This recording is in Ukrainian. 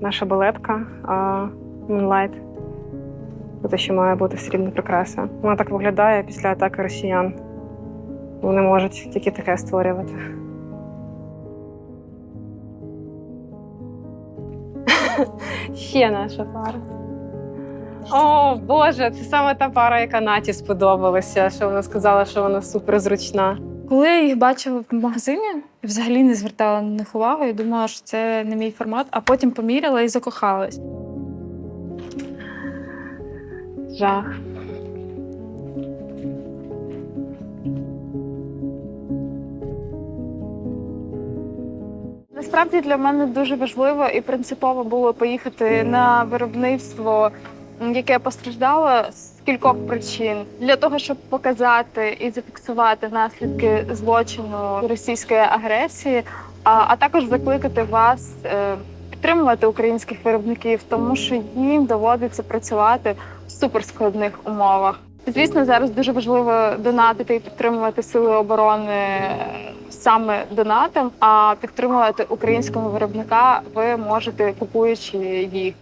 Наша балетка Moonlight. Те, що має бути срібна прикраса. Вона так виглядає після атаки росіян. Вони можуть тільки таке створювати. Ще наша пара. О, Боже, це саме та пара, яка Наті сподобалася, що вона сказала, що вона суперзручна. Коли я їх бачила в магазині, взагалі не звертала на них увагу і думала, що це не мій формат, а потім поміряла і закохалась. Жах. Насправді для мене дуже важливо і принципово було поїхати на виробництво, яке постраждало з кількох причин для того, щоб показати і зафіксувати наслідки злочину російської агресії, а, а також закликати вас е, підтримувати українських виробників, тому що їм доводиться працювати в суперскладних умовах. Звісно, зараз дуже важливо донатити і підтримувати сили оборони е, саме донатом, а підтримувати українського виробника ви можете купуючи їх.